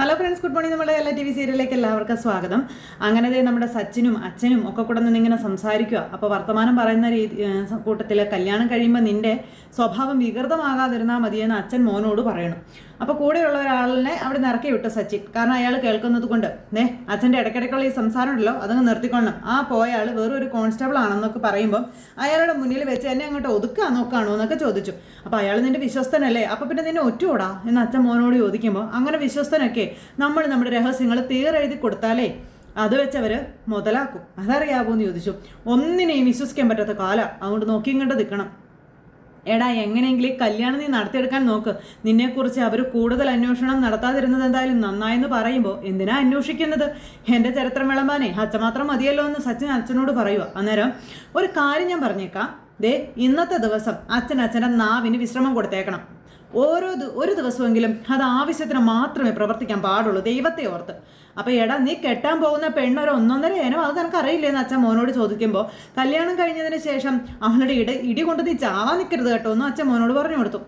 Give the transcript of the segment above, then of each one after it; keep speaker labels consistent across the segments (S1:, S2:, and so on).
S1: Hello friends good morning നമ്മുടെ എല്ലാ T V സീരിയലിലേക്ക് എല്ലാവർക്കും സ്വാഗതം. അങ്ങനെ ദേ നമ്മുടെ സച്ചിനും അച്ഛനും ഒക്കെ കൂടെ നിന്ന് ഇങ്ങനെ സംസാരിക്കുക അപ്പോൾ വർത്തമാനം പറയുന്ന രീതി കൂട്ടത്തിൽ കല്യാണം കഴിയുമ്പോൾ നിന്റെ സ്വഭാവം വികൃതമാകാതിരുന്നാൽ മതിയെന്ന് അച്ഛൻ മോനോട് പറയണം. അപ്പോൾ കൂടെയുള്ള ഒരാളിനെ അവിടെ ഇറക്കി വിട്ടു സച്ചിൻ. കാരണം അയാൾ കേൾക്കുന്നത് കൊണ്ട്. നേ അച്ഛന്റെ ഇടയ്ക്കിടയ്ക്കുള്ള ഈ സംസാരം ഉണ്ടല്ലോ അതങ്ങ് നിർത്തിക്കൊള്ളണം. ആ പോയ ആൾ വേറൊരു കോൺസ്റ്റബിൾ ആണെന്നൊക്കെ പറയുമ്പോൾ അയാളുടെ മുന്നിൽ വെച്ച് എന്നെ അങ്ങോട്ട് ഒതുക്കാൻ നോക്കാണോ എന്നൊക്കെ ചോദിച്ചു. അപ്പോൾ അയാൾ നിന്റെ വിശ്വസ്തനല്ലേ? അപ്പോൾ പിന്നെ നിന്നെ ഒറ്റുകൂടാ എന്ന് അച്ഛൻ മോനോട് ചോദിക്കുമ്പോൾ അങ്ങനെ വിശ്വസ്തനൊക്കെ നമ്മൾ നമ്മുടെ രഹസ്യങ്ങൾ തീരെഴുതി കൊടുത്താലേ അത് വെച്ചവർ മുതലാക്കും. അതറിയാവോ ചോദിച്ചു. ഒന്നിനെയും വിശ്വസിക്കാൻ പറ്റാത്ത കാല. അതുകൊണ്ട് നോക്കിയും കണ്ട് നിൽക്കണം എടാ എങ്ങനെയെങ്കിലും കല്യാണം നീ നടത്തിയെടുക്കാൻ നോക്ക്. നിന്നെക്കുറിച്ച് അവർ കൂടുതൽ അന്വേഷണം നടത്താതിരുന്നത് എന്തായാലും നന്നായെന്ന് പറയുമ്പോൾ എന്തിനാ അന്വേഷിക്കുന്നത്? എന്റെ ചരിത്രം വിളമ്പാനേ അച്ഛൻ മാത്രം മതിയല്ലോ എന്ന് സച്ചിൻ അച്ഛനോട് പറയുക അന്നേരം ഒരു കാര്യം ഞാൻ പറഞ്ഞേക്കാം. ദേ ഇന്നത്തെ ദിവസം അച്ഛൻ അച്ഛന്റെ നാവിന് വിശ്രമം കൊടുത്തേക്കണം. ഓരോ ഒരു ദിവസമെങ്കിലും അത് ആവശ്യത്തിന് മാത്രമേ പ്രവർത്തിക്കാൻ പാടുള്ളൂ. ദൈവത്തെ ഓർത്ത്. അപ്പോൾ എടാ നീ കെട്ടാൻ പോകുന്ന പെണ്ണൊരു ഒന്നൊന്നര ഏനോ അത് നിനക്ക് അറിയില്ലേന്ന് അച്ഛൻ മോനോട് ചോദിക്കുമ്പോൾ കല്യാണം കഴിഞ്ഞതിന് ശേഷം അവളുടെ ഇട ഇടി കൊണ്ട് നീ ചാവാൻ നിൽക്കരുത് കേട്ടോ എന്ന് അച്ഛൻ മോനോട് പറഞ്ഞു കൊടുത്തു.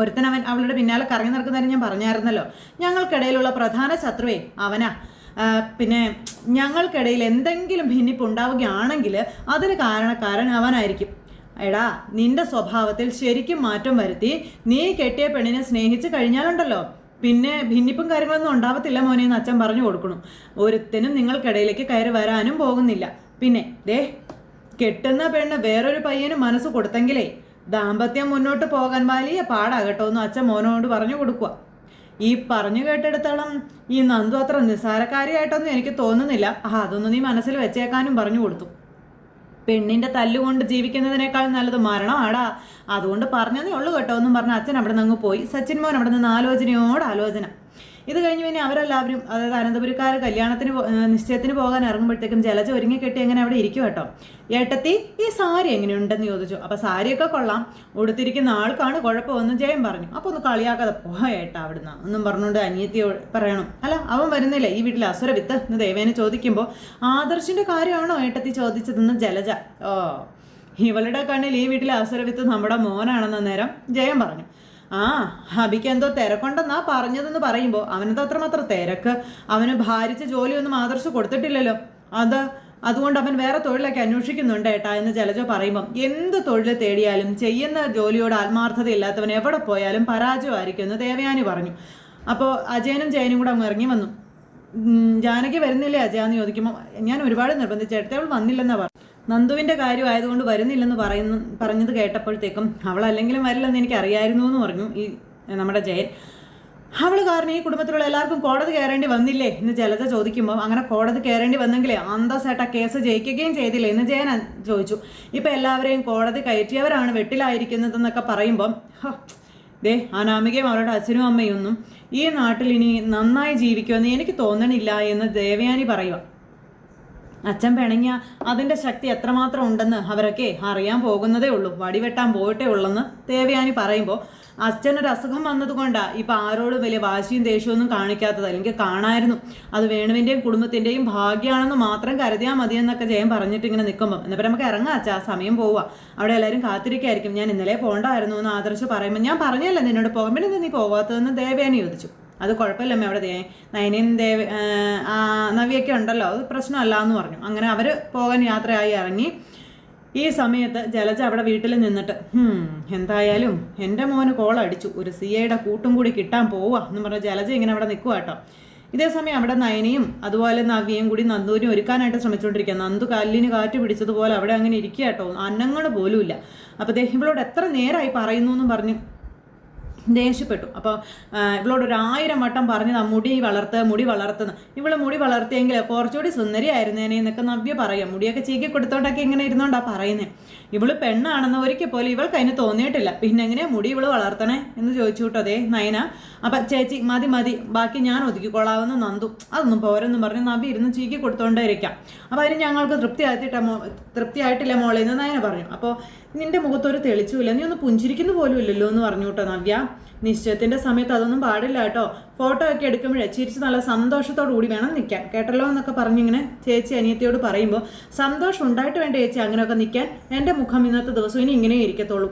S1: ഒരുത്തൻ അവൻ അവളുടെ പിന്നാലെ കറങ്ങി നടക്കുന്നതിന് ഞാൻ പറഞ്ഞായിരുന്നല്ലോ. ഞങ്ങൾക്കിടയിലുള്ള പ്രധാന ശത്രുവേ അവനാ. പിന്നെ ഞങ്ങൾക്കിടയിൽ എന്തെങ്കിലും ഭിന്നിപ്പ് ഉണ്ടാവുകയാണെങ്കിൽ അതിന് കാരണക്കാരൻ അവനായിരിക്കും. എടാ നിന്റെ സ്വഭാവത്തിൽ ശരിക്കും മാറ്റം വരുത്തി. നീ കെട്ടിയ പെണ്ണിനെ സ്നേഹിച്ച് കഴിഞ്ഞാലുണ്ടല്ലോ. പിന്നെ ഭിന്നിപ്പും കാര്യങ്ങളൊന്നും ഉണ്ടാവത്തില്ല മോനെ എന്ന് അച്ഛൻ പറഞ്ഞു കൊടുക്കണം ഒരുത്തനും നിങ്ങൾക്കിടയിലേക്ക് കയറി വരാനും പോകുന്നില്ല. പിന്നെ ദേ കെട്ടുന്ന പെണ്ണ് വേറൊരു പയ്യന് മനസ്സ് കൊടുത്തെങ്കിലേ ദാമ്പത്യം മുന്നോട്ട് പോകാൻ വലിയ പാടാകട്ടോ എന്ന് അച്ഛൻ മോനോട് പറഞ്ഞു കൊടുക്കുക ഈ പറഞ്ഞു കേട്ടെടുത്തോളം ഈ നന്ദു അത്ര നിസ്സാരക്കാരിയായിട്ടൊന്നും എനിക്ക് തോന്നുന്നില്ല. ആ അതൊന്നും നീ മനസ്സിൽ വെച്ചേക്കാനും പറഞ്ഞു കൊടുത്തു. പെണ്ണിന്റെ തല്ലുകൊണ്ട് ജീവിക്കുന്നതിനേക്കാൾ നല്ലത് ആടാ. അതുകൊണ്ട് പറഞ്ഞതേ ഉള്ളൂ കേട്ടോ. എന്നും പറഞ്ഞ അച്ഛൻ അവിടെ നിന്ന് അങ്ങ് പോയി. സച്ചിൻ മോൻ അവിടെ നിന്ന് ആലോചനയോട് ആലോചന. ഇത് കഴിഞ്ഞ് പിന്നെ അവരെല്ലാവരും അതായത് അനന്തപുരക്കാർ കല്യാണത്തിന് നിശ്ചയത്തിന് പോകാൻ ഇറങ്ങുമ്പോഴത്തേക്കും ജലജ ഒരുങ്ങി കെട്ടി അങ്ങനെ അവിടെ ഇരിക്കും കേട്ടോ? ഏട്ടത്തി ഈ സാരി എങ്ങനെയുണ്ടെന്ന് ചോദിച്ചു. അപ്പോൾ സാരിയൊക്കെ കൊള്ളാം. ഉടുത്തിരിക്കുന്ന ആൾക്കാണ് കുഴപ്പമൊന്നും ജയം പറഞ്ഞു. അപ്പോൾ ഒന്ന് കളിയാക്കാതെ പോകാം ഏട്ടാ അവിടുന്ന്. ഒന്നും പറഞ്ഞുകൊണ്ട് അനിയത്തി പറയണം. അല്ല അവൻ വരുന്നില്ല ഈ വീട്ടിൽ അസുര വിത്ത് എന്ന് ദേവേനെ ചോദിക്കുമ്പോൾ ആദർശിന്റെ കാര്യമാണോ ഏട്ടത്തി ചോദിച്ചതെന്ന് ജലജ? ഓ ഇവളുടെ കണ്ണിൽ ഈ വീട്ടിലെ അവസരവിത്ത് നമ്മുടെ മോനാണെന്ന നേരം ജയം പറഞ്ഞു. ആ ഹബിക്ക് എന്തോ തിരക്കുണ്ടെന്നാ പറഞ്ഞതെന്ന് പറയുമ്പോൾ അവനത് അത്രമാത്രം തിരക്ക്. അവന് ഭാരിച്ച ജോലിയൊന്നും ആദർശം കൊടുത്തിട്ടില്ലല്ലോ. അത് അതുകൊണ്ട് അവൻ വേറെ തൊഴിലൊക്കെ അന്വേഷിക്കുന്നുണ്ട് ഏട്ടാ എന്ന് ജലജ പറയുമ്പം. എന്ത് തൊഴിൽ തേടിയാലും ചെയ്യുന്ന ജോലിയോട് ആത്മാർത്ഥത ഇല്ലാത്തവൻ എവിടെ പോയാലും പരാജയമായിരിക്കും എന്ന് ദേവയാനി പറഞ്ഞു. അപ്പോൾ അജയനും ജയനും കൂടെ അങ്ങ് ഇറങ്ങി വന്നു. ജാനകി വരുന്നില്ലേ അജയ എന്ന് ചോദിക്കുമ്പോൾ ഞാൻ ഒരുപാട് നിർബന്ധിച്ചു എടുത്തവൾ വന്നില്ലെന്നാ പറഞ്ഞു നന്ദുവിന്റെ കാര്യമായതുകൊണ്ട് വരുന്നില്ലെന്ന് പറയുന്നു പറഞ്ഞത് കേട്ടപ്പോഴത്തേക്കും അവൾ അല്ലെങ്കിലും വരില്ലെന്ന് എനിക്ക് അറിയായിരുന്നു എന്ന് പറഞ്ഞു ഈ നമ്മുടെ ജയൻ. അവൾ കാരണം ഈ കുടുംബത്തിലുള്ള എല്ലാവർക്കും കോടതി കയറേണ്ടി വന്നില്ലേ? എന്ന് ജലജ ചോദിക്കുമ്പോൾ അങ്ങനെ കോടതി കയറേണ്ടി വന്നെങ്കിലേ അന്തസ്സായിട്ട് കേസ് ജയിക്കുകയും ചെയ്തില്ലേ? എന്ന് ജയൻ ചോദിച്ചു. ഇപ്പം എല്ലാവരെയും കോടതി കയറ്റിയവരാണ് വെട്ടിലായിരിക്കുന്നതെന്നൊക്കെ പറയുമ്പം ദേ അനാമികയും അവരുടെ അച്ഛനും അമ്മയൊന്നും ഈ നാട്ടിൽ ഇനി നന്നായി ജീവിക്കുമെന്ന് എനിക്ക് തോന്നണില്ല എന്ന് ദേവയാനി പറയുക. അച്ഛൻ പിണങ്ങിയ അതിന്റെ ശക്തി എത്രമാത്രം ഉണ്ടെന്ന് അവരൊക്കെ അറിയാൻ പോകുന്നതേ ഉള്ളൂ. വടിവെട്ടാൻ പോയിട്ടേ ഉള്ളെന്ന് ദേവയാനി പറയുമ്പോൾ അച്ഛനൊരു അസുഖം വന്നതുകൊണ്ടാണ് ഇപ്പം ആരോടും വലിയ വാശിയും ദേഷ്യമൊന്നും കാണിക്കാത്തത്. അല്ലെങ്കിൽ കാണായിരുന്നു. അത് വേണുവിന്റെയും കുടുംബത്തിന്റെയും ഭാഗ്യമാണെന്ന് മാത്രം കരുതിയാൽ മതിയെന്നൊക്കെ ജയം പറഞ്ഞിട്ട് ഇങ്ങനെ നിൽക്കുമ്പോൾ എന്നപ്പോൾ നമുക്ക് ഇറങ്ങാം അച്ഛാ. സമയം പോവുക അവിടെ എല്ലാവരും കാത്തിരിക്കായിരിക്കും. ഞാൻ ഇന്നലെ പോകണ്ടായിരുന്നു എന്ന് ആദർശ് പറയുമ്പോൾ ഞാൻ പറഞ്ഞല്ലേ നിന്നോട് പോകാൻ. നീ പോകാത്തതെന്ന് ദേവയാനി ചോദിച്ചു. അത് കുഴപ്പമില്ലമ്മേ അവിടെ നയനയും ദേവ നവിയൊക്കെ ഉണ്ടല്ലോ അത് പ്രശ്നമല്ല എന്ന് പറഞ്ഞു. അങ്ങനെ അവർ പോകാൻ യാത്രയായി ഇറങ്ങി. ഈ സമയത്ത് ജലജ അവിടെ വീട്ടിൽ നിന്നിട്ട് എന്തായാലും എന്റെ മോന് കോൾ അടിച്ചു ഒരു സി ഐയുടെ കൂട്ടും കൂടി കിട്ടാൻ പോവുക എന്ന് പറഞ്ഞ ജലജ ഇങ്ങനെ അവിടെ നിൽക്കുക കേട്ടോ. ഇതേ സമയം അവിടെ നയനയും അതുപോലെ നവ്യയും കൂടി നന്ദുവിനെ ഒരുക്കാനായിട്ട് ശ്രമിച്ചുകൊണ്ടിരിക്കുക നന്ദു കല്ലിന് കാറ്റ് പിടിച്ചതുപോലെ അവിടെ അങ്ങനെ ഇരിക്കുക കേട്ടോ. അന്നങ്ങൾ പോലുമില്ല. അപ്പോൾ ഇവളോട് എത്ര നേരമായി പറയുന്നു എന്നും പറഞ്ഞു ദേഷ്യപ്പെട്ടു. അപ്പോൾ ഇവളോട് ഒരു ആയിരം വട്ടം പറഞ്ഞതാ മുടി വളർത്ത് മുടി വളർത്തുന്ന ഇവൾ മുടി വളർത്തിയെങ്കിൽ കുറച്ചുകൂടി സുന്ദരിയായിരുന്നേനെ എന്നൊക്കെ നവ്യ പറയാം. മുടിയൊക്കെ ചീക്കി കൊടുത്തോണ്ടൊക്കെ ഇങ്ങനെ ഇരുന്നോണ്ടാ പറയുന്നത് ഇവൾ പെണ്ണാണെന്ന് ഒരിക്കൽ പോലും ഇവൾക്ക് അതിന് തോന്നിയിട്ടില്ല. പിന്നെ എങ്ങനെയാ മുടി ഇവൾ വളർത്തണേ എന്ന് ചോദിച്ചു കേട്ടോ അതേ നയന. അപ്പം ചേച്ചി മതി മതി ബാക്കി ഞാൻ ഒതുക്കിക്കൊള്ളാവുന്ന നന്ദു. അതൊന്നും പോരെന്ന് പറഞ്ഞ് നവ്യ ഇരുന്ന് ചീക്കി കൊടുത്തോണ്ടേ ഇരിക്കാം. അപ്പോൾ അതിന് ഞങ്ങൾക്ക് തൃപ്തി തൃപ്തിയായിട്ടില്ല മോളെ എന്ന് നയന പറഞ്ഞു അപ്പോൾ നിന്റെ മുഖത്തൊരു തെളിച്ചുമില്ല നീ ഒന്ന് പുഞ്ചിരിക്കുന്ന പോലും ഇല്ലല്ലോ എന്ന് പറഞ്ഞു കേട്ടോ നവ്യ. നിശ്ചയത്തിന്റെ സമയത്ത് അതൊന്നും പാടില്ല കേട്ടോ. ഫോട്ടോ ഒക്കെ എടുക്കുമ്പോഴേ ചിരിച്ച് നല്ല സന്തോഷത്തോടു കൂടി വേണം നിൽക്കാൻ. കേട്ടല്ലോ എന്നൊക്കെ പറഞ്ഞിങ്ങനെ ചേച്ചി അനിയത്തിയോട് പറയുമ്പോൾ സന്തോഷം ഉണ്ടായിട്ട് വേണ്ട ചേച്ചി അങ്ങനെയൊക്കെ നിൽക്കാൻ. എന്റെ മുഖം ഇന്നത്തെ ദിവസം ഇനി ഇങ്ങനെ ഇരിക്കത്തുള്ളൂ.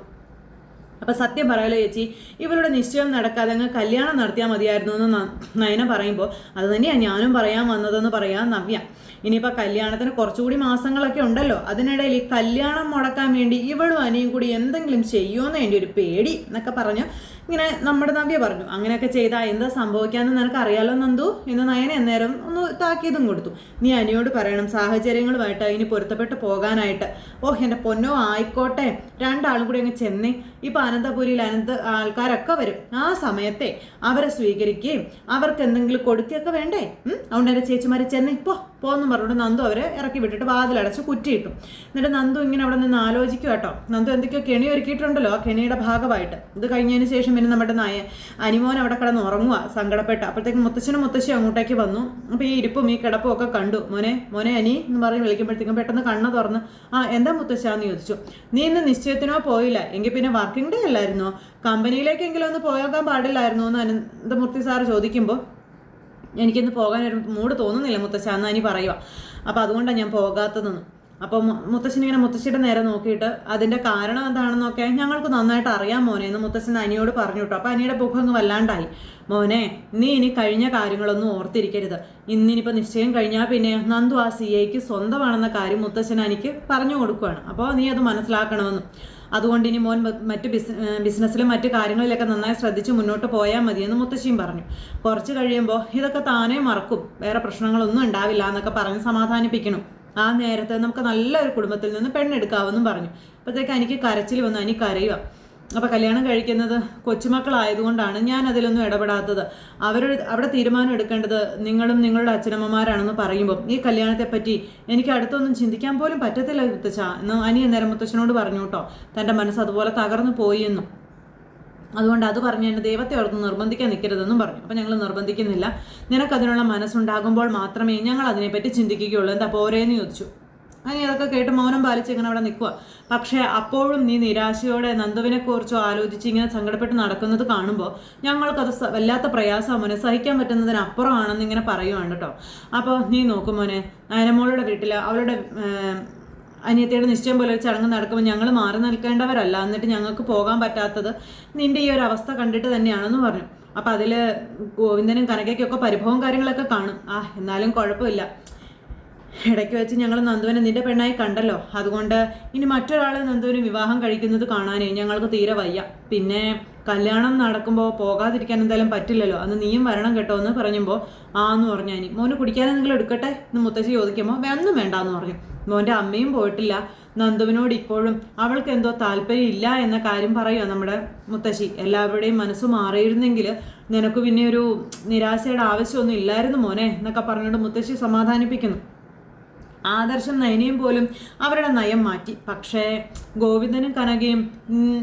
S1: അപ്പം സത്യം പറയാലോ ചേച്ചി ഇവരുടെ നിശ്ചയം നടക്കാതെ അങ്ങ് കല്യാണം നടത്തിയാൽ മതിയായിരുന്നു എന്ന് നയന പറയുമ്പോൾ അത് തന്നെയാണ് ഞാനും പറയാൻ വന്നതെന്ന് പറയാൻ നവ്യ. ഇനിയിപ്പോൾ കല്യാണത്തിന് കുറച്ചുകൂടി മാസങ്ങളൊക്കെ ഉണ്ടല്ലോ അതിനിടയിൽ ഈ കല്യാണം മുടക്കാൻ വേണ്ടി ഇവളും അനിയും കൂടി എന്തെങ്കിലും ചെയ്യുമെന്ന് എന്റെ ഒരു പേടി എന്നൊക്കെ പറഞ്ഞ് ഇങ്ങനെ നമ്മുടെ നവ്യ പറഞ്ഞു അങ്ങനെയൊക്കെ ചെയ്താൽ എന്താ സംഭവിക്കാമെന്ന് നിനക്ക് അറിയാലോ നന്ദു? എന്ന് നയന അന്നേരം ഒന്ന് താക്കിയതും കൊടുത്തു. നീ അനിയോട് പറയണം സാഹചര്യങ്ങളുമായിട്ട് ഇനി പൊരുത്തപ്പെട്ട് പോകാനായിട്ട്. ഓഹ് എന്റെ പൊന്നോ ആയിക്കോട്ടെ. രണ്ടാളും കൂടി അങ്ങ് ചെന്നേ. ഇപ്പം അനന്തപുരിയിൽ അനന്ത ആൾക്കാരൊക്കെ വരും. ആ സമയത്തെ അവരെ സ്വീകരിക്കുകയും അവർക്ക് എന്തെങ്കിലും കൊടുക്കുകയൊക്കെ വേണ്ടേ? അതുകൊണ്ട് എന്റെ ചേച്ചിമാരെ ചെന്നേ. പോ പോന്നും പറഞ്ഞുകൊണ്ട് നന്ദു അവരെ ഇറക്കി വിട്ടിട്ട് വാതിലടച്ച് കുറ്റിയിട്ടു. എന്നിട്ട് നന്ദു ഇങ്ങനെ അവിടെ നിന്ന് ആലോചിക്കുക കേട്ടോ നന്ദു എന്തൊക്കെയോ കെണി ഒരുക്കിയിട്ടുണ്ടല്ലോ ആ കെണിയുടെ ഭാഗമായിട്ട്. ഇത് കഴിഞ്ഞതിന് ശേഷം പിന്നെ നമ്മുടെ നായ അനിമോൻ അവിടെ കിടന്ന് ഉറങ്ങുക സങ്കടപ്പെട്ട. അപ്പോഴത്തേക്കും മുത്തച്ഛനും മുത്തശ്ശിയും അങ്ങോട്ടേക്ക് വന്നു. അപ്പോൾ ഈ ഇരിപ്പും ഈ കിടപ്പും ഒക്കെ കണ്ടു. മോനെ മോനെ അനി എന്ന് പറഞ്ഞ് വിളിക്കുമ്പോഴത്തേക്കും പെട്ടെന്ന് കണ്ണ് തുറന്ന് ആ എന്താ മുത്തശ്ശാന്ന് ചോദിച്ചു. നീ ഇന്ന് നിശ്ചയത്തിനോ പോയില്ല. എങ്കിൽ പിന്നെ വർക്കിംഗ് ഡേ അല്ലായിരുന്നോ? കമ്പനിയിലേക്കെങ്കിലും ഒന്ന് പോകാൻ പാടില്ലായിരുന്നോ? എന്ന് അനന്തമൂർത്തി സാർ ചോദിക്കുമ്പോൾ എനിക്കിന്ന് പോകാൻ ഒരു മൂഡ് തോന്നുന്നില്ല മുത്തശ്ശ എന്ന് അനി പറയുക അപ്പോൾ അതുകൊണ്ടാണ് ഞാൻ പോകാത്തതെന്ന്. അപ്പോൾ മുത്തശ്ശൻ ഇങ്ങനെ മുത്തശ്ശിയുടെ നേരെ നോക്കിയിട്ട് അതിന്റെ കാരണം എന്താണെന്നൊക്കെ ഞങ്ങൾക്ക് നന്നായിട്ട് അറിയാം മോനെ എന്ന് മുത്തശ്ശൻ അനിയോട് പറഞ്ഞു കേട്ടോ. അപ്പോൾ അനിയുടെ മുഖം അങ്ങ് വല്ലാണ്ടായി. മോനെ നീ ഇനി കഴിഞ്ഞ കാര്യങ്ങളൊന്നും ഓർത്തിരിക്കരുത്. ഇന്നിനിപ്പോൾ നിശ്ചയം കഴിഞ്ഞാൽ പിന്നെ നന്ദു ആ സി ഐക്ക് സ്വന്തമാണെന്ന കാര്യം മുത്തശ്ശൻ അനിക്ക് പറഞ്ഞു കൊടുക്കുകയാണ് അപ്പോൾ നീ അത് മനസ്സിലാക്കണമെന്നും. അതുകൊണ്ട് ഇനി മോൻ മറ്റ് ബിസ് ബിസിനസ്സിലും മറ്റു കാര്യങ്ങളിലൊക്കെ നന്നായി ശ്രദ്ധിച്ച് മുന്നോട്ട് പോയാൽ മതിയെന്ന് മുത്തശ്ശിയും പറഞ്ഞു. കുറച്ച് കഴിയുമ്പോൾ ഇതൊക്കെ താനേ മറക്കും. വേറെ പ്രശ്നങ്ങളൊന്നും ഉണ്ടാവില്ല എന്നൊക്കെ പറഞ്ഞ് സമാധാനിപ്പിക്കണം. ആ നേരത്തെ നമുക്ക് നല്ലൊരു കുടുംബത്തിൽ നിന്ന് പെണ്ണെടുക്കാമെന്നും പറഞ്ഞു. അപ്പോഴത്തേക്ക് എനിക്ക് കരച്ചിൽ വന്നു. എനിക്ക് കരയുക അപ്പോൾ കല്യാണം കഴിക്കുന്നത് കൊച്ചുമക്കളായതുകൊണ്ടാണ് ഞാൻ അതിലൊന്നും ഇടപെടാത്തത്. അവരുടെ അവിടെ തീരുമാനം എടുക്കേണ്ടത് നിങ്ങളും നിങ്ങളുടെ അച്ഛനമ്മമാരാണെന്ന് പറയുമ്പോൾ ഈ കല്യാണത്തെപ്പറ്റി എനിക്ക് അടുത്തൊന്നും ചിന്തിക്കാൻ പോലും പറ്റത്തില്ല മുത്തച്ഛ. എന്ന് അനിയ നേരം മുത്തച്ഛനോട് പറഞ്ഞു കേട്ടോ. തന്റെ മനസ്സ് അതുപോലെ തകർന്നു പോയി എന്നും. അതുകൊണ്ട് അത് പറഞ്ഞു തന്നെ ദൈവത്തെ ഓർത്ത് നിർബന്ധിക്കാൻ നിൽക്കരുതെന്നും പറഞ്ഞു. അപ്പം ഞങ്ങൾ നിർബന്ധിക്കുന്നില്ല. നിനക്കതിനുള്ള മനസ്സുണ്ടാകുമ്പോൾ മാത്രമേ ഞങ്ങൾ അതിനെപ്പറ്റി ചിന്തിക്കുകയുള്ളൂ. എന്താ പോരേന്ന് ചോദിച്ചു. അങ്ങനെ അതൊക്കെ കേട്ട് മൗനം പാലിച്ച് ഇങ്ങനെ അവിടെ നിൽക്കുക പക്ഷേ അപ്പോഴും നീ നിരാശയോടെ നന്ദുവിനെക്കുറിച്ചോ ആലോചിച്ച് ഇങ്ങനെ സങ്കടപ്പെട്ട് നടക്കുന്നത് കാണുമ്പോൾ ഞങ്ങൾക്കത് വല്ലാത്ത പ്രയാസം മോനെ. സഹിക്കാൻ പറ്റുന്നതിനപ്പുറമാണെന്ന് ഇങ്ങനെ പറയുവാണ് കേട്ടോ. അപ്പോൾ നീ നോക്കും മോനെ. നയനമോളുടെ വീട്ടിൽ അവളുടെ അനിയത്തിയുടെ നിശ്ചയം പോലെ ഒരു ചടങ്ങ് നടക്കുമ്പോൾ ഞങ്ങൾ മാറി നിൽക്കേണ്ടവരല്ല. എന്നിട്ട് ഞങ്ങൾക്ക് പോകാൻ പറ്റാത്തത് നിന്റെ ഈ ഒരു അവസ്ഥ കണ്ടിട്ട് തന്നെയാണെന്ന് പറഞ്ഞു. അപ്പം അതിൽ ഗോവിന്ദനും കനകയ്ക്കൊക്കെ പരിഭവം കാര്യങ്ങളൊക്കെ കാണും. ആ എന്നാലും കുഴപ്പമില്ല. ഇടയ്ക്ക് വെച്ച് ഞങ്ങൾ നന്ദുവിനെ നിന്റെ പെണ്ണായി കണ്ടല്ലോ. അതുകൊണ്ട് ഇനി മറ്റൊരാൾ നന്ദുവിന് വിവാഹം കഴിക്കുന്നത് കാണാനേ ഞങ്ങൾക്ക് തീരെ വയ്യ. പിന്നെ കല്യാണം നടക്കുമ്പോൾ പോകാതിരിക്കാൻ എന്തായാലും പറ്റില്ലല്ലോ. അന്ന് നീയും വരണം കേട്ടോ എന്ന് പറഞ്ഞുമ്പോൾ ആ എന്ന് പറഞ്ഞു. ഇനി മോന് കുടിക്കാൻ എന്തെങ്കിലും എടുക്കട്ടെ എന്ന് മുത്തശ്ശി ചോദിക്കുമ്പോൾ ഒന്നും വേണ്ട എന്ന് പറഞ്ഞു. മോന്റെ അമ്മയും പോയിട്ടില്ല. നന്ദുവിനോട് ഇപ്പോഴും അവൾക്ക് എന്തോ താല്പര്യം ഇല്ല എന്ന കാര്യം പറയുക നമ്മുടെ മുത്തശ്ശി. എല്ലാവരുടെയും മനസ്സ് മാറിയിരുന്നെങ്കിൽ നിനക്ക് പിന്നെ ഒരു നിരാശയുടെ ആവശ്യമൊന്നും ഇല്ലായിരുന്നു മോനെ എന്നൊക്കെ പറഞ്ഞുകൊണ്ട് മുത്തശ്ശി സമാധാനിപ്പിക്കുന്നു. ആദർശം നയനയും പോലും അവരുടെ നയം മാറ്റി. പക്ഷേ ഗോവിന്ദനും കനകയും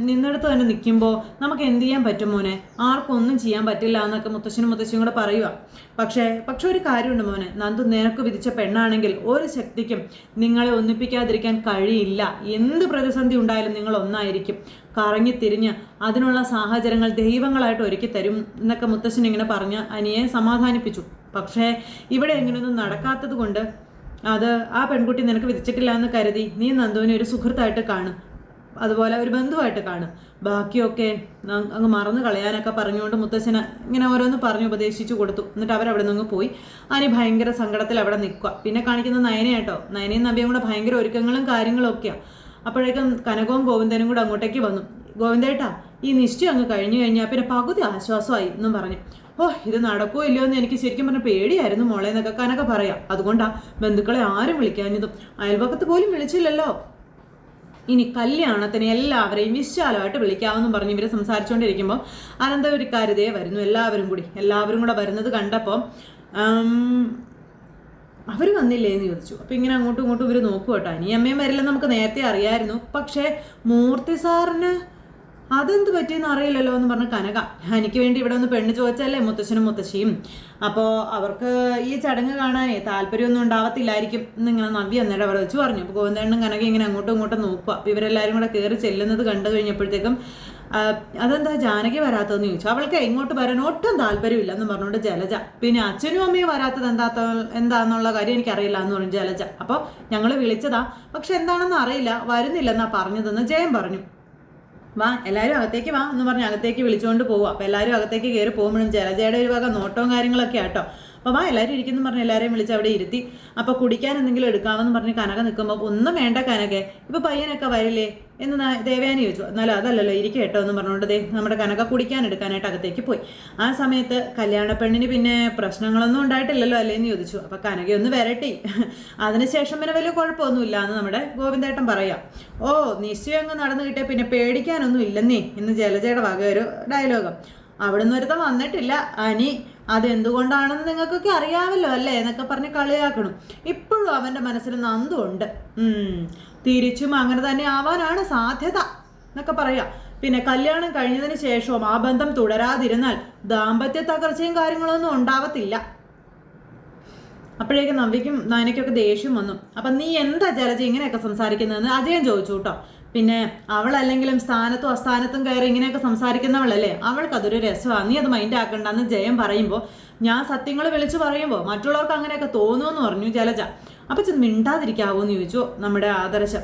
S1: നിന്നെടുത്ത് തന്നെ നിൽക്കുമ്പോൾ നമുക്ക് എന്ത് ചെയ്യാൻ പറ്റും മോനെ? ആർക്കൊന്നും ചെയ്യാൻ പറ്റില്ല എന്നൊക്കെ മുത്തശ്ശനും മുത്തശ്ശിയും കൂടെ പറയുക പക്ഷേ പക്ഷെ ഒരു കാര്യമുണ്ട് മോനെ. നന്ദു നിനക്ക് വിധിച്ച പെണ്ണാണെങ്കിൽ ഒരു ശക്തിക്കും നിങ്ങളെ ഒന്നിപ്പിക്കാതിരിക്കാൻ കഴിയില്ല. എന്ത് പ്രതിസന്ധി ഉണ്ടായാലും നിങ്ങൾ ഒന്നായിരിക്കും. കറങ്ങി തിരിഞ്ഞ് അതിനുള്ള സാഹചര്യങ്ങൾ ദൈവങ്ങളായിട്ട് ഒരുക്കി തരും എന്നൊക്കെ മുത്തശ്ശൻ ഇങ്ങനെ പറഞ്ഞ് അനിയെ സമാധാനിപ്പിച്ചു. പക്ഷേ ഇവിടെ എങ്ങനെയൊന്നും നടക്കാത്തത് കൊണ്ട് അത് ആ പെൺകുട്ടി നിനക്ക് വിധിച്ചിട്ടില്ല എന്ന് കരുതി നീ നന്ദുവിനെ ഒരു സുഹൃത്തായിട്ട് കാണും. അതുപോലെ ഒരു ബന്ധുവായിട്ട് കാണും. ബാക്കിയൊക്കെ അങ്ങ് മറന്നു കളയാനൊക്കെ പറഞ്ഞുകൊണ്ട് മുത്തശ്ശന ഇങ്ങനെ ഓരോന്ന് പറഞ്ഞു ഉപദേശിച്ചു കൊടുത്തു. എന്നിട്ട് അവരവിടെ നിന്ന് പോയി. അനി ഭയങ്കര സങ്കടത്തിൽ അവിടെ നിൽക്കുക പിന്നെ കാണിക്കുന്ന നയനയാട്ടോ നയനയും നബിയും കൂടെ ഭയങ്കര ഒരുക്കങ്ങളും കാര്യങ്ങളും ഒക്കെയാണ് അപ്പോഴേക്കും കനകവും ഗോവിന്ദനും കൂടെ അങ്ങോട്ടേക്ക് വന്നു. ഗോവിന്ദേട്ടാ ഈ നിശ്ചയം അങ്ങ് കഴിഞ്ഞു കഴിഞ്ഞാൽ പിന്നെ പകുതി ആശ്വാസമായി എന്നും പറഞ്ഞു. ഓ ഇത് നടക്കുമോ ഇല്ലയോ എന്ന് എനിക്ക് ശരിക്കും പറഞ്ഞ പേടിയായിരുന്നു മോളെ എന്നൊക്കെ കനക പറയാം. അതുകൊണ്ടാ ബന്ധുക്കളെ ആരും വിളിക്കാഞ്ഞതും. അയൽപക്കത്ത് പോലും വിളിച്ചില്ലല്ലോ. ഇനി കല്യാണത്തിന് എല്ലാവരെയും വിശാലമായിട്ട് വിളിക്കാമെന്നും പറഞ്ഞ് ഇവർ സംസാരിച്ചുകൊണ്ടിരിക്കുമ്പോൾ അനന്തപുരിക്കാരിതേ വരുന്നു. എല്ലാവരും കൂടി. എല്ലാവരും കൂടെ വരുന്നത് കണ്ടപ്പോൾ അവർ വന്നില്ലേ എന്ന് ചോദിച്ചു. അപ്പം ഇങ്ങനെ അങ്ങോട്ടും ഇങ്ങോട്ടും ഇവർ നോക്കുക കേട്ടോ അനിയമ്മയും വരില്ലെന്ന് നമുക്ക് നേരത്തെ അറിയായിരുന്നു. പക്ഷേ മൂർത്തി സാറിന് അതെന്ത് പറ്റിയെന്ന് അറിയില്ലല്ലോ എന്ന് പറഞ്ഞ കനക എനിക്ക് വേണ്ടി ഇവിടെ ഒന്ന് പെണ്ണ് ചോദിച്ചല്ലേ മുത്തശ്ശനും മുത്തശ്ശിയും? അപ്പോൾ അവർക്ക് ഈ ചടങ്ങ് കാണാനേ താല്പര്യമൊന്നും ഉണ്ടാവത്തില്ലായിരിക്കും. എന്നിങ്ങനെ നവ്യ അന്നേരം അവർ വെച്ച് പറഞ്ഞു. അപ്പോൾ ഗോവിന്ദണ്ണും കനക ഇങ്ങനെ അങ്ങോട്ടും ഇങ്ങോട്ടും നോക്കുക. അപ്പോൾ ഇവരെല്ലാവരും കൂടെ കയറി ചെല്ലുന്നത് കണ്ടു കഴിഞ്ഞപ്പോഴത്തേക്കും അതെന്താ ജാനകി വരാത്തതെന്ന് ചോദിച്ചു. അവൾക്ക് ഇങ്ങോട്ട് വരാൻ ഒട്ടും താല്പര്യമില്ല എന്ന് പറഞ്ഞുകൊണ്ട് ജലജ പിന്നെ അച്ഛനും അമ്മയും വരാത്തത് എന്താ എന്താന്നുള്ള കാര്യം എനിക്കറിയില്ല എന്ന് പറഞ്ഞു ജലജ. അപ്പോൾ ഞങ്ങൾ വിളിച്ചതാ. പക്ഷെ എന്താണെന്ന് അറിയില്ല. വരുന്നില്ലെന്നാ പറഞ്ഞതെന്ന് ജയം പറഞ്ഞു. വാ എല്ലാവരും അകത്തേക്ക് വാ എന്ന് പറഞ്ഞ് അകത്തേക്ക് വിളിച്ചുകൊണ്ട് പോവുക അപ്പോൾ എല്ലാവരും അകത്തേക്ക് കയറി പോകുമ്പോഴും ജലജയുടെ ഒരു വക നോട്ടവും കാര്യങ്ങളൊക്കെ ആട്ടോ അപ്പോൾ വാ എല്ലാവരും ഇരിക്കുന്നു പറഞ്ഞ് എല്ലാവരെയും വിളിച്ച് അവിടെ ഇരുത്തി. അപ്പോൾ കുടിക്കാൻ എന്തെങ്കിലും എടുക്കാമെന്ന് പറഞ്ഞ് കനക നിൽക്കുമ്പോൾ ഒന്നും വേണ്ട കനകെ ഇപ്പോൾ പയ്യനൊക്കെ വരില്ലേ? എന്ന് ദേവയാനി ചോദിച്ചു. എന്നാലും അതല്ലല്ലോ ഇരിക്കും കേട്ടോ എന്ന് പറഞ്ഞുകൊണ്ട് ദേ നമ്മുടെ കനക കുടിക്കാൻ എടുക്കാനായിട്ട് അകത്തേക്ക് പോയി. ആ സമയത്ത് കല്യാണ പെണ്ണിന് പിന്നെ പ്രശ്നങ്ങളൊന്നും ഉണ്ടായിട്ടില്ലല്ലോ അല്ലേന്ന് ചോദിച്ചു. അപ്പോൾ കനകയൊന്ന് വരട്ടി. അതിനുശേഷം പിന്നെ വലിയ കുഴപ്പമൊന്നുമില്ല എന്ന് നമ്മുടെ ഗോവിന്ദേട്ടൻ പറയാം. ഓ നിശ്ചയം അങ്ങ് നടന്നു കിട്ടിയ പിന്നെ പേടിക്കാനൊന്നും ഇല്ലെന്നേ എന്ന് ജലജയുടെ വക ഒരു ഡയലോഗം. അവിടുന്ന് ഒരുത്തം വന്നിട്ടില്ല. അനി അതെന്തുകൊണ്ടാണെന്ന് നിങ്ങൾക്കൊക്കെ അറിയാമല്ലോ അല്ലേ എന്നൊക്കെ പറഞ്ഞ് കളിയാക്കണം. ഇപ്പോഴും അവന്റെ മനസ്സിൽ നന്ദുണ്ട്. തിരിച്ചും അങ്ങനെ തന്നെ ആവാനാണ് സാധ്യത എന്നൊക്കെ പറയാം. പിന്നെ കല്യാണം കഴിഞ്ഞതിന് ശേഷവും ആ ബന്ധം തുടരാതിരുന്നാൽ ദാമ്പത്യ തകർച്ചയും കാര്യങ്ങളൊന്നും ഉണ്ടാവത്തില്ല. അപ്പോഴേക്കും നവ്യക്കും നയനയ്ക്കൊക്കെ ദേഷ്യം വന്നു. അപ്പം നീ എന്താ ജലജ ഇങ്ങനെയൊക്കെ സംസാരിക്കുന്നതെന്ന് അജയൻ ചോദിച്ചു കേട്ടോ. പിന്നെ അവളല്ലെങ്കിലും സ്ഥാനത്തും അസ്ഥാനത്തും കയറി ഇങ്ങനെയൊക്കെ സംസാരിക്കുന്നവളല്ലേ? അവൾക്ക് അതൊരു രസമാണ് നീ അത് മൈൻഡ് ആക്കണ്ടെന്ന് ജയം പറയുമ്പോൾ ഞാൻ സത്യങ്ങൾ വിളിച്ചു പറയുമ്പോൾ മറ്റുള്ളവർക്ക് അങ്ങനെയൊക്കെ തോന്നുമെന്ന് പറഞ്ഞു ജലജ. അപ്പം ചെന്ന് മിണ്ടാതിരിക്കാവോ എന്ന് ചോദിച്ചു നമ്മുടെ ആദർശം.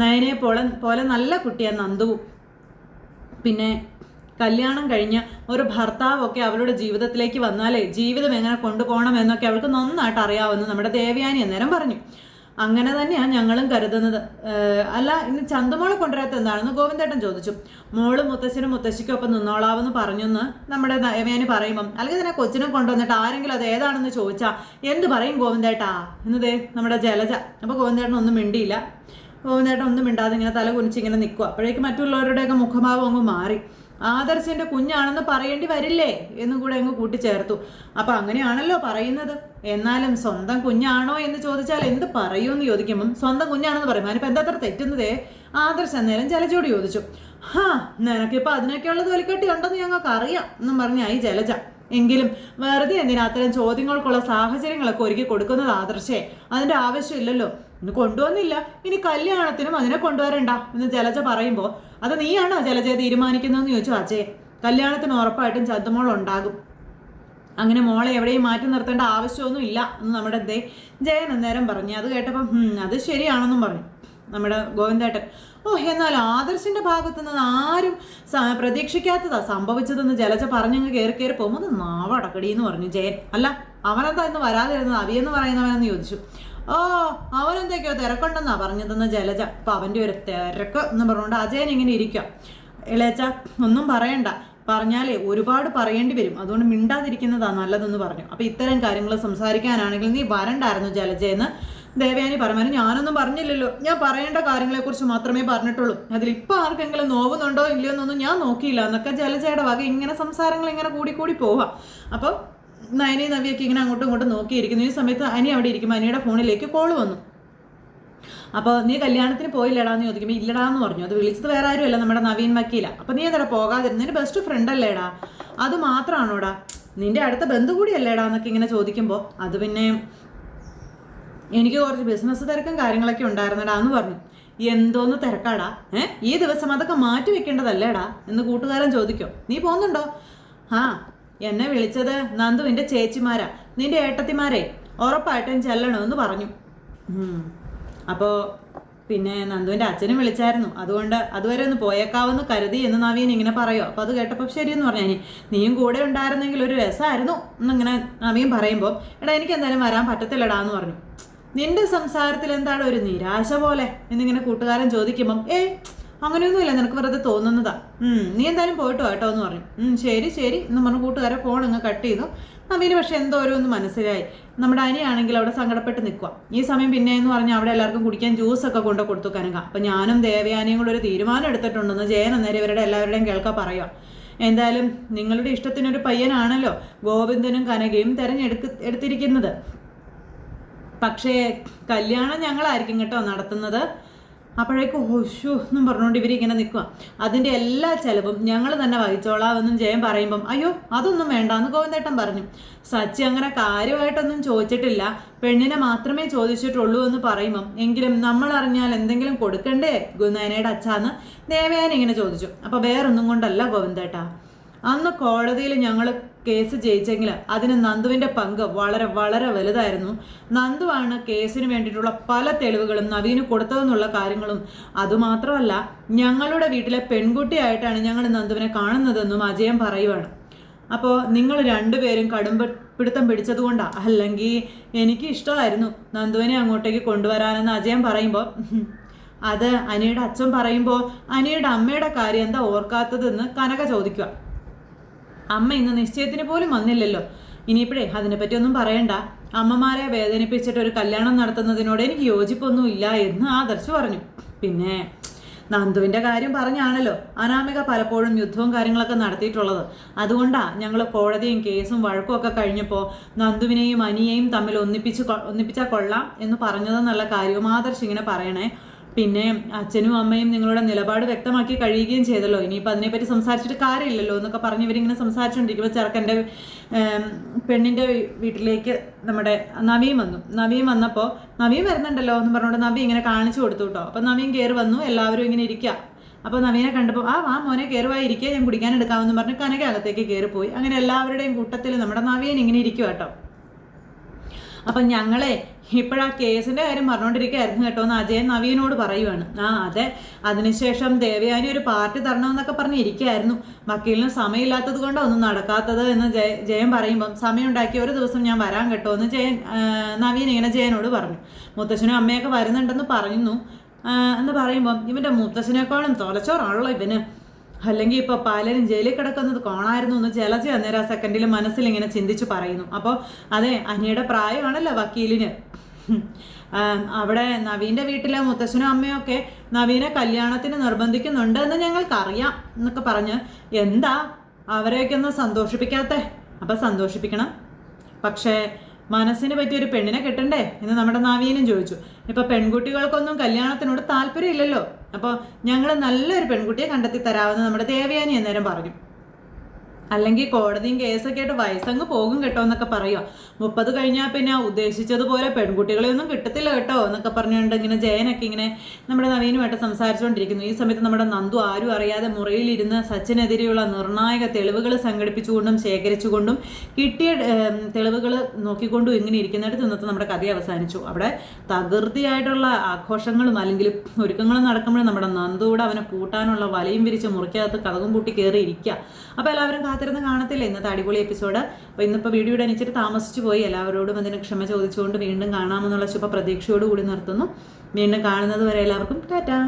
S1: നയനെ പോലെ പോലെ നല്ല കുട്ടിയാണ് നന്ദുവും പിന്നെ കല്യാണം കഴിഞ്ഞ് ഒരു ഭർത്താവൊക്കെ അവളുടെ ജീവിതത്തിലേക്ക് വന്നാലേ ജീവിതം എങ്ങനെ കൊണ്ടുപോകണം എന്നൊക്കെ അവൾക്ക് നന്നായിട്ട് അറിയാവുന്ന നമ്മുടെ ദേവയാനി അന്നേരം പറഞ്ഞു. അങ്ങനെ തന്നെയാണ് ഞങ്ങളും കരുതുന്നത്. അല്ല ഇന്ന് ചന്തമോളെ കൊണ്ടുവരാത്ത എന്താണെന്ന് ഗോവിന്ദേട്ടൻ ചോദിച്ചു. മോൾ മുത്തശ്ശനും മുത്തശ്ശിക്കും ഒപ്പം നിന്നോളാവെന്ന് പറഞ്ഞെന്ന് നമ്മുടെ നയമേന് പറയുമ്പം അല്ലെങ്കിൽ തന്നെ കൊച്ചിനെ കൊണ്ടുവന്നിട്ട് ആരെങ്കിലും അത് ഏതാണെന്ന് ചോദിച്ചാൽ എന്ത് പറയും ഗോവിന്ദേട്ടാ? എന്നതേ നമ്മുടെ ജലജ. അപ്പോൾ ഗോവിന്ദേട്ടൻ ഒന്നും മിണ്ടിയില്ല. ഗോവിന്ദേട്ടൻ ഒന്നും മിണ്ടാതെ ഇങ്ങനെ തല കുനിച്ച് ഇങ്ങനെ നിൽക്കുക അപ്പോഴേക്കും മറ്റുള്ളവരുടെയൊക്കെ മുഖഭാവം അങ്ങ് മാറി. ആദർശന്റെ കുഞ്ഞാണെന്ന് പറയേണ്ടി വരില്ലേ എന്നും കൂടെ അങ്ങ് കൂട്ടിച്ചേർത്തു. അപ്പൊ അങ്ങനെയാണല്ലോ പറയുന്നത്. എന്നാലും സ്വന്തം കുഞ്ഞാണോ എന്ന് ചോദിച്ചാൽ എന്ത് പറയൂന്ന് ചോദിക്കുമ്പം സ്വന്തം കുഞ്ഞാണെന്ന് പറയും. അതിനിപ്പോ എന്താ അത്ര തെറ്റുന്നതേ? ആദർശ് അന്നേരം ചലച്ചോട് ചോദിച്ചു. ഹാ നിനക്കിപ്പോൾ അതിനൊക്കെയുള്ള തൊലിക്കെട്ടി ഉണ്ടെന്ന് ഞങ്ങൾക്ക് അറിയാം എന്നും പറഞ്ഞായി ജലജ. എങ്കിലും വെറുതെ എന്തിനാ അത്തരം ചോദ്യങ്ങൾക്കുള്ള സാഹചര്യങ്ങളൊക്കെ ഒരുക്കി കൊടുക്കുന്നത് ആദർശേ? അതിന്റെ ആവശ്യമില്ലല്ലോ. ഇന്ന് കൊണ്ടുവന്നില്ല. ഇനി കല്യാണത്തിനും അതിനെ കൊണ്ടുവരണ്ട എന്ന് ജലജ പറയുമ്പോൾ അത് നീയാണോ ജലജയെ തീരുമാനിക്കുന്നതെന്ന് ചോദിച്ചു അജയ്. കല്യാണത്തിന് ഉറപ്പായിട്ടും ചന്തുമോൾ ഉണ്ടാകും. അങ്ങനെ മോളെ എവിടെയും മാറ്റി നിർത്തേണ്ട ആവശ്യമൊന്നും ഇല്ല എന്ന് നമ്മുടെ ദേ ജയൻ അന്നേരം പറഞ്ഞു. അത് കേട്ടപ്പം അത് ശരിയാണെന്നും പറഞ്ഞു. നമ്മുടെ ഗോവിന്ദേട്ടൻ ഓ എന്നാൽ ആദർശിന്റെ ഭാഗത്തു നിന്ന് ആരും പ്രതീക്ഷിക്കാത്തതാ സംഭവിച്ചതെന്ന് ജലജ പറഞ്ഞങ്ങ് കയറി കയറി പോകുമ്പോൾ അത് നാവടക്കടി എന്ന് പറഞ്ഞു ജയൻ. അല്ല അവനെന്താ ഇന്ന് വരാതിരുന്നത്? അവിയെന്ന് പറയുന്നവനെന്ന് ചോദിച്ചു. ഓ അവനെന്തൊക്കെയോ തിരക്കുണ്ടെന്നാ പറഞ്ഞതെന്ന് ജലജ. അപ്പൊ അവന്റെ ഒരു തിരക്ക് എന്ന് പറഞ്ഞുകൊണ്ട് അജയൻ ഇങ്ങനെ ഇരിക്കാം. ഇളയച്ച ഒന്നും പറയണ്ട. പറഞ്ഞാലേ ഒരുപാട് പറയേണ്ടി വരും. അതുകൊണ്ട് മിണ്ടാതിരിക്കുന്നതാ നല്ലതെന്ന് പറഞ്ഞു. അപ്പൊ ഇത്തരം കാര്യങ്ങൾ സംസാരിക്കാനാണെങ്കിൽ നീ വരണ്ടായിരുന്നു ജലജയെന്ന് ദേവയാനി പറഞ്ഞു. ഞാനൊന്നും പറഞ്ഞില്ലല്ലോ. ഞാൻ പറയേണ്ട കാര്യങ്ങളെക്കുറിച്ച് മാത്രമേ പറഞ്ഞിട്ടുള്ളൂ. അതിൽ ഇപ്പൊ ആർക്കെങ്കിലും നോവുന്നുണ്ടോ ഇല്ലയോ എന്നൊന്നും ഞാൻ നോക്കിയില്ല. എന്നൊക്കെ ജലജയുടെ വക ഇങ്ങനെ സംസാരങ്ങൾ ഇങ്ങനെ കൂടി കൂടി പോവാം. അപ്പോൾ നയനി നവിയൊക്കെ ഇങ്ങനെ അങ്ങോട്ടും ഇങ്ങോട്ടും നോക്കിയിരിക്കുന്നു. ഈ സമയത്ത് അനി അവിടെ ഇരിക്കുമ്പോൾ അനിയുടെ ഫോണിലേക്ക് കോൾ വന്നു. അപ്പോൾ നീ കല്യാണത്തിന് പോയില്ലടാന്ന് ചോദിക്കുമ്പോൾ ഇല്ലടാന്ന് പറഞ്ഞു. അത് വിളിച്ചത് വേറെ ആരുമല്ല നമ്മുടെ നവീൻ വക്കീല. അപ്പോൾ നീ എന്താ പോകാതിരുന്നു? നിന്റെ ബെസ്റ്റ് ഫ്രണ്ട് അല്ലേടാ. അത് മാത്രമാണോടാ നിന്റെ അടുത്ത ബന്ധു കൂടിയല്ലേടാ എന്നൊക്കെ ഇങ്ങനെ ചോദിക്കുമ്പോൾ അത് പിന്നെ എനിക്ക് കുറച്ച് ബിസിനസ് തിരക്കും കാര്യങ്ങളൊക്കെ ഉണ്ടായിരുന്നടാ എന്ന് പറഞ്ഞു. എന്തോന്ന് തിരക്കാടാ? ഏഹ് ഈ ദിവസം അതൊക്കെ മാറ്റി വെക്കേണ്ടതല്ലേടാ? എന്ന് കൂട്ടുകാരൻ ചോദിക്കും. നീ പോകുന്നുണ്ടോ? ആ എന്നെ വിളിച്ചത് നന്ദുവിന്റെ ചേച്ചിമാരാ. നിന്റെ ഏട്ടത്തിമാരെ. ഉറപ്പായിട്ടും ചെല്ലണമെന്ന് പറഞ്ഞു. അപ്പോൾ പിന്നെ നന്ദുവിന്റെ അച്ഛനും വിളിച്ചായിരുന്നു. അതുകൊണ്ട് അതുവരെ ഒന്ന് പോയേക്കാവെന്ന് കരുതി എന്ന് നവീൻ ഇങ്ങനെ പറയോ. അപ്പോൾ അത് കേട്ടപ്പോൾ ശരിയെന്ന് പറഞ്ഞു. നീയും കൂടെ ഉണ്ടായിരുന്നെങ്കിൽ ഒരു രസമായിരുന്നു എന്നിങ്ങനെ നവീൻ പറയുമ്പോൾ എടാ എനിക്ക് എന്തായാലും വരാൻ പറ്റത്തില്ലടാ എന്ന് പറഞ്ഞു. നിന്റെ സംസാരത്തിൽ എന്താണ് ഒരു നിരാശ പോലെ? എന്നിങ്ങനെ കൂട്ടുകാരൻ ചോദിക്കുമ്പം ഏ അങ്ങനെയൊന്നുമില്ല നിനക്ക് വെറുതെ തോന്നുന്നതാ. നീ എന്തായാലും പോയിട്ടോ കേട്ടോ എന്ന് പറഞ്ഞു. ശരി ശരി എന്ന് പറഞ്ഞു കൂട്ടുകാരെ ഫോൺ അങ്ങ് കട്ട് ചെയ്തു. നവീന് പക്ഷെ എന്തോ ഒരു ഒന്ന് മനസ്സിലായി. നമ്മുടെ അനിയാണെങ്കിൽ അവിടെ സങ്കടപ്പെട്ട് നിൽക്കുക ഈ സമയം പിന്നെ എന്ന് പറഞ്ഞാൽ അവിടെ എല്ലാവർക്കും കുടിക്കാൻ ജ്യൂസ് ഒക്കെ കൊണ്ട് കൊടുത്തു കനക. അപ്പം ഞാനും ദേവയാനിയും കൂടെ ഒരു തീരുമാനം എടുത്തിട്ടുണ്ടെന്ന് ജയൻ അന്നേരം ഇവരുടെ എല്ലാവരുടെയും കേൾക്കാൻ പറയുക. എന്തായാലും നിങ്ങളുടെ ഇഷ്ടത്തിനൊരു പയ്യനാണല്ലോ ഗോവിന്ദനും കനകയും തെരഞ്ഞെടുക്ക എടുത്തിരിക്കുന്നത്. പക്ഷേ കല്യാണം ഞങ്ങളായിരിക്കും കേട്ടോ നടത്തുന്നത്. അപ്പോഴേക്കും ഹോഷു എന്നും പറഞ്ഞുകൊണ്ട് ഇവരിങ്ങനെ നിൽക്കുക അതിന്റെ എല്ലാ ചിലവും ഞങ്ങൾ തന്നെ വഹിച്ചോളാമെന്നും ജയം പറയുമ്പം അയ്യോ അതൊന്നും വേണ്ടാന്ന് ഗോവിന്ദേട്ടൻ പറഞ്ഞു. സച്ചി അങ്ങനെ കാര്യമായിട്ടൊന്നും ചോദിച്ചിട്ടില്ല. പെണ്ണിനെ മാത്രമേ ചോദിച്ചിട്ടുള്ളൂ എന്ന് പറയുമ്പം എങ്കിലും നമ്മൾ അറിഞ്ഞാൽ എന്തെങ്കിലും കൊടുക്കണ്ടേ ഗുനയനയുടെ അച്ഛാന്ന്? ദേവയാൻ ഇങ്ങനെ ചോദിച്ചു. അപ്പോൾ വേറൊന്നും കൊണ്ടല്ല ഗോവിന്ദേട്ടാ. അന്ന് കോടതിയിൽ ഞങ്ങൾ കേസ് ജയിച്ചെങ്കിൽ അതിന് നന്ദുവിന്റെ പങ്ക് വളരെ വളരെ വലുതായിരുന്നു. നന്ദുവാണ് കേസിന് വേണ്ടിയിട്ടുള്ള പല തെളിവുകളും നവീന് കൊടുത്തതെന്നുള്ള കാര്യങ്ങളും. അതുമാത്രമല്ല ഞങ്ങളുടെ വീട്ടിലെ പെൺകുട്ടിയായിട്ടാണ് ഞങ്ങൾ നന്ദുവിനെ കാണുന്നതെന്നും അജയൻ പറയുവാണ്. അപ്പോൾ നിങ്ങൾ രണ്ടുപേരും കടുംബ പിടുത്തം പിടിച്ചതുകൊണ്ടാണ് അല്ലെങ്കിൽ എനിക്ക് ഇഷ്ടമായിരുന്നു നന്ദുവിനെ അങ്ങോട്ടേക്ക് കൊണ്ടുവരാനെന്ന് അജയൻ പറയുമ്പോൾ അത് അനിയുടെ അച്ഛൻ പറയുമ്പോൾ അനിയുടെ അമ്മയുടെ കാര്യം എന്താ ഓർക്കാത്തതെന്ന് കനക ചോദിക്കുക അമ്മ ഇന്ന് നിശ്ചയത്തിന് പോലും വന്നില്ലല്ലോ. ഇനിയിപ്പോഴേ അതിനെപ്പറ്റി ഒന്നും പറയണ്ട. അമ്മമാരെ വേദനിപ്പിച്ചിട്ട് ഒരു കല്യാണം നടത്തുന്നതിനോട് എനിക്ക് യോജിപ്പൊന്നും ഇല്ല എന്ന് ആദർശ് പറഞ്ഞു. പിന്നെ നന്ദുവിന്റെ കാര്യം പറഞ്ഞാണല്ലോ. അനാമിക പലപ്പോഴും യുദ്ധവും കാര്യങ്ങളൊക്കെ നടത്തിയിട്ടുള്ളത്. അതുകൊണ്ടാണ് ഞങ്ങൾ കോടതിയും കേസും വഴക്കും ഒക്കെ കഴിഞ്ഞപ്പോൾ നന്ദുവിനെയും അനിയെയും തമ്മിൽ ഒന്നിപ്പിച്ച് ഒന്നിപ്പിച്ചാൽ കൊള്ളാം എന്ന് പറഞ്ഞതെന്നുള്ള കാര്യവും ആദർശ് ഇങ്ങനെ പറയണേ. പിന്നെ അച്ഛനും അമ്മയും നിങ്ങളുടെ നിലപാട് വ്യക്തമാക്കി കഴിയുകയും ചെയ്തല്ലോ. ഇനിയിപ്പോൾ അതിനെപ്പറ്റി സംസാരിച്ചിട്ട് കാര്യമില്ലല്ലോ എന്നൊക്കെ പറഞ്ഞ് ഇവരിങ്ങനെ സംസാരിച്ചുകൊണ്ടിരിക്കുമ്പോൾ ചെറുക്കന്റെ പെണ്ണിന്റെ വീട്ടിലേക്ക് നമ്മുടെ നവീം വന്നു. നവീം വന്നപ്പോൾ നവീം വരുന്നുണ്ടല്ലോ എന്ന് പറഞ്ഞുകൊണ്ട് നവി ഇങ്ങനെ കാണിച്ചു കൊടുത്തു കേട്ടോ അപ്പോൾ നവീം കയറി വന്നു എല്ലാവരും ഇങ്ങനെ ഇരിക്കുക അപ്പോൾ നവീനെ കണ്ടപ്പോൾ ആ ആ മോനെ കയറുവായി ഇരിക്കുക ഞാൻ കുടിക്കാൻ എടുക്കാമെന്ന് പറഞ്ഞ് കനകകത്തേക്ക് കയറിപ്പോയി അങ്ങനെ എല്ലാവരുടെയും കൂട്ടത്തിൽ നമ്മുടെ നവീൻ ഇങ്ങനെ ഇരിക്കുക കേട്ടോ അപ്പം ഞങ്ങളെ ഇപ്പോഴാ കേസിന്റെ കാര്യം പറഞ്ഞുകൊണ്ടിരിക്കുകയായിരുന്നു കേട്ടോ എന്ന് അജയൻ നവീനോട് പറയുവാണ്. ആ അതെ. അതിനുശേഷം ദേവയാനി ഒരു പാർട്ടി തരണമെന്നൊക്കെ എന്നൊക്കെ ഇരിക്കുകയായിരുന്നു. വക്കീലിന് സമയമില്ലാത്തത് കൊണ്ടോ ഒന്നും നടക്കാത്തത് എന്ന് ജയ ജയൻ പറയുമ്പം സമയം ഉണ്ടാക്കി ഒരു ദിവസം ഞാൻ വരാൻ കേട്ടോ എന്ന് ജയൻ നവീൻ ഇങ്ങനെ ജയനോട് പറഞ്ഞു. മുത്തശ്ശനും അമ്മയൊക്കെ വരുന്നുണ്ടെന്ന് പറയുന്നു. എന്ന് പറയുമ്പം ഇവന്റെ മുത്തശ്ശനെക്കാളും തൊലച്ചോറാണല്ലോ ഇവന്. അല്ലെങ്കിൽ ഇപ്പോൾ പലരും ജയിലിൽ കിടക്കുന്നത് കാണായിരുന്നു എന്ന് ജലജ അന്നേരം ആ സെക്കൻഡിൽ മനസ്സിൽ ഇങ്ങനെ ചിന്തിച്ചു പറയുന്നു. അപ്പോൾ അതെ അനിയുടെ പ്രായമാണല്ലോ വക്കീലിന്. അവിടെ നവീന്റെ വീട്ടിലെ മുത്തശ്ശനും അമ്മയും ഒക്കെ നവീനെ കല്യാണത്തിന് നിർബന്ധിക്കുന്നുണ്ട് എന്ന് ഞങ്ങൾക്കറിയാം എന്നൊക്കെ പറഞ്ഞ് എന്താ? അവരെയൊക്കെ ഒന്ന് സന്തോഷിപ്പിക്കാത്തേ? അപ്പം സന്തോഷിപ്പിക്കണം. പക്ഷേ മനസ്സിന് പറ്റിയൊരു പെണ്ണിനെ കിട്ടണ്ടേ എന്ന് നമ്മുടെ നവീനും ചോദിച്ചു. ഇപ്പൊ പെൺകുട്ടികൾക്കൊന്നും കല്യാണത്തിനോട് താല്പര്യമില്ലല്ലോ. അപ്പോൾ ഞങ്ങൾ നല്ലൊരു പെൺകുട്ടിയെ കണ്ടെത്തി തരാമെന്ന് നമ്മുടെ ദേവയാനി അന്നേരം പറഞ്ഞു. അല്ലെങ്കിൽ കോടതിയും കേസൊക്കെ ആയിട്ട് വയസ്സങ്ങ് പോകും കേട്ടോ എന്നൊക്കെ പറയുക മുപ്പത് കഴിഞ്ഞാൽ പിന്നെ ഉദ്ദേശിച്ചതുപോലെ പെൺകുട്ടികളെ ഒന്നും കിട്ടത്തില്ല കേട്ടോ എന്നൊക്കെ പറഞ്ഞുകൊണ്ട് ഇങ്ങനെ ജയനൊക്കെ ഇങ്ങനെ നമ്മുടെ നവീനുമായിട്ട് സംസാരിച്ചുകൊണ്ടിരിക്കുന്നു. ഈ സമയത്ത് നമ്മുടെ നന്ദു ആരും അറിയാതെ മുറിയിലിരുന്ന് സച്ചിനെതിരെയുള്ള നിർണായക തെളിവുകൾ സംഘടിപ്പിച്ചുകൊണ്ടും ശേഖരിച്ചുകൊണ്ടും കിട്ടിയ തെളിവുകൾ നോക്കിക്കൊണ്ടും ഇങ്ങനെ ഇരിക്കുന്നിടത്ത് നിന്നത്ത് നമ്മുടെ കഥ അവസാനിച്ചു. അവിടെ തകൃതിയായിട്ടുള്ള ആഘോഷങ്ങളും അല്ലെങ്കിൽ ഒരുക്കങ്ങളും നടക്കുമ്പോഴും നമ്മുടെ നന്ദുവിടെ അവനെ പൂട്ടാനുള്ള വലയും വിരിച്ച് മുറിക്കകത്ത് കഥകും പൂട്ടി കയറി ഇരിക്കുക അപ്പോൾ എല്ലാവരും കാത്തിരുന്ന് കാണത്തില്ല? ഇന്നത്തെ അടിപൊളി എപ്പിസോഡ്. അപ്പോൾ ഇന്നിപ്പോൾ വീഡിയോ ഇടാൻ താമസിച്ചു പോയി. എല്ലാവരോടും അതിന് ക്ഷമ ചോദിച്ചുകൊണ്ട് വീണ്ടും കാണാമെന്നുള്ള ശുഭ പ്രതീക്ഷയോടുകൂടി നിർത്തുന്നു. വീണ്ടും കാണുന്നത് വരെ എല്ലാവർക്കും ടാറ്റാ.